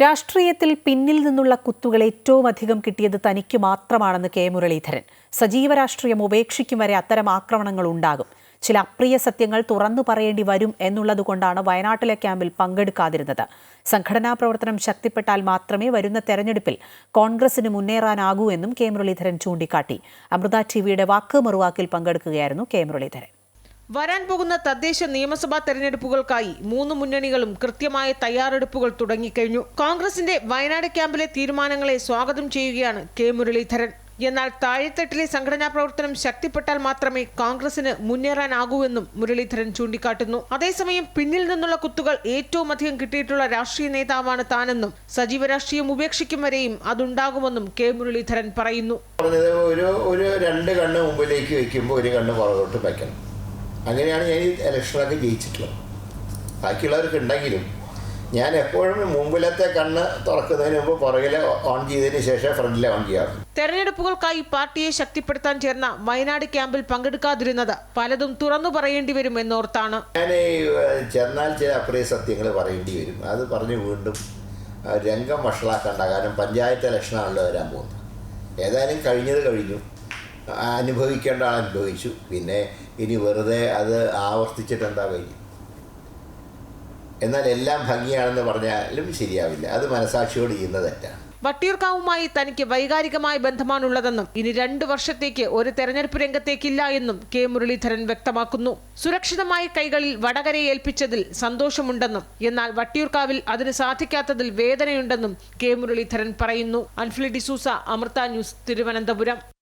രാഷ്ട്രീയത്തിൽ പിന്നിൽ നിന്നുള്ള കുത്തുകൾ ഏറ്റവും അധികം കിട്ടിയത് തനിക്ക് മാത്രമാണെന്ന് കെ മുരളീധരൻ. സജീവ രാഷ്ട്രീയം ഉപേക്ഷിക്കും വരെ അത്തരം ആക്രമണങ്ങൾ ഉണ്ടാകും. ചില അപ്രിയ സത്യങ്ങൾ തുറന്നു പറയേണ്ടി വരും എന്നുള്ളതുകൊണ്ടാണ് വയനാട്ടിലെ ക്യാമ്പിൽ പങ്കെടുക്കാതിരുന്നത്. സംഘടനാ പ്രവർത്തനം ശക്തിപ്പെട്ടാൽ മാത്രമേ വരുന്ന തെരഞ്ഞെടുപ്പിൽ കോൺഗ്രസിന് മുന്നേറാനാകൂ എന്നും കെ മുരളീധരൻ ചൂണ്ടിക്കാട്ടി. അമൃത ടിവിയുടെ വാക്ക് മറുവാക്കിൽ പങ്കെടുക്കുകയായിരുന്നു കെ മുരളീധരൻ. വരാൻ പോകുന്ന തദ്ദേശ നിയമസഭാ തെരഞ്ഞെടുപ്പുകൾക്കായി മൂന്ന് മുന്നണികളും കൃത്യമായ തയ്യാറെടുപ്പുകൾ തുടങ്ങിക്കഴിഞ്ഞു. കോൺഗ്രസിന്റെ വയനാട് ക്യാമ്പിലെ തീരുമാനങ്ങളെ സ്വാഗതം ചെയ്യുകയാണ് കെ മുരളീധരൻ. എന്നാൽ താഴെത്തട്ടിലെ സംഘടനാ പ്രവർത്തനം ശക്തിപ്പെട്ടാൽ മാത്രമേ കോൺഗ്രസിന് മുന്നേറാനാകൂവെന്നും മുരളീധരൻ ചൂണ്ടിക്കാട്ടുന്നു. അതേസമയം പിന്നിൽ നിന്നുള്ള കുത്തുകൾ ഏറ്റവും അധികം കിട്ടിയിട്ടുള്ള രാഷ്ട്രീയ നേതാവാണ് താനെന്നും സജീവ രാഷ്ട്രീയം ഉപേക്ഷിക്കും വരെയും അതുണ്ടാകുമെന്നും കെ മുരളീധരൻ പറയുന്നു. ഒരു ഒരു രണ്ട് കണ്ണ് മുമ്പിലേക്ക് വെക്കുമ്പോൾ ഒരു കണ്ണ് പുറകോട്ട് വയ്ക്കണം അങ്ങനെയാണ് ഞാൻ ഈ ഇലക്ഷനൊക്കെ ജയിച്ചിട്ടുള്ളത്. ബാക്കിയുള്ളവർക്ക് ഉണ്ടെങ്കിലും ഞാൻ എപ്പോഴും മുമ്പിലത്തെ കണ്ണ് തുറക്കുന്നതിന് മുമ്പ് പുറകിലെ ഓൺ ചെയ്തതിന് ശേഷം ഫ്രണ്ടിലെ ഓൺ ചെയ്യാറ് തെരഞ്ഞെടുപ്പുകൾക്കായി പാർട്ടിയെ ശക്തിപ്പെടുത്താൻ ചേർന്ന വയനാട് ക്യാമ്പിൽ പങ്കെടുക്കാതിരുന്നത് പലതും തുറന്നു പറയേണ്ടി വരും എന്നോർത്താണ് ഞാൻ ചെന്നാൽ ചില അപ്രിയ സത്യങ്ങൾ പറയേണ്ടി വരും. അത് പറഞ്ഞ് വീണ്ടും രംഗം വഷളാക്കണ്ട. കാരണം പഞ്ചായത്ത് ഇലക്ഷനാണല്ലോ വരാൻ പോകുന്നത്. ഏതായാലും കഴിഞ്ഞത് കഴിഞ്ഞു. അനുഭവിക്കേണ്ട അനുഭവിച്ചു. പിന്നെ ഇനി വെറുതെ അത് ആവർത്തിച്ചിട്ട് എന്താ കഴിഞ്ഞു എന്നാൽ എല്ലാം ഭംഗിയാണെന്ന് പറഞ്ഞാലും ശരിയാവില്ല. അത് മനസാക്ഷിയോട് ചെയ്യുന്ന തെറ്റാണ്. വട്ടിയൂർക്കാവുമായി തനിക്ക് വൈകാരികമായ ബന്ധമാണുള്ളതെന്നും ഇനി രണ്ടു വർഷത്തേക്ക് ഒരു തെരഞ്ഞെടുപ്പ് രംഗത്തേക്കില്ല എന്നും കെ മുരളീധരൻ വ്യക്തമാക്കുന്നു. സുരക്ഷിതമായ കൈകളിൽ വടകരയെ ഏൽപ്പിച്ചതിൽ സന്തോഷമുണ്ടെന്നും എന്നാൽ വട്ടിയൂർക്കാവിൽ അതിന് സാധിക്കാത്തതിൽ വേദനയുണ്ടെന്നും കെ മുരളീധരൻ പറയുന്നു. അൻഫ്ലി ഡിസൂസ അമൃത ന്യൂസ് തിരുവനന്തപുരം.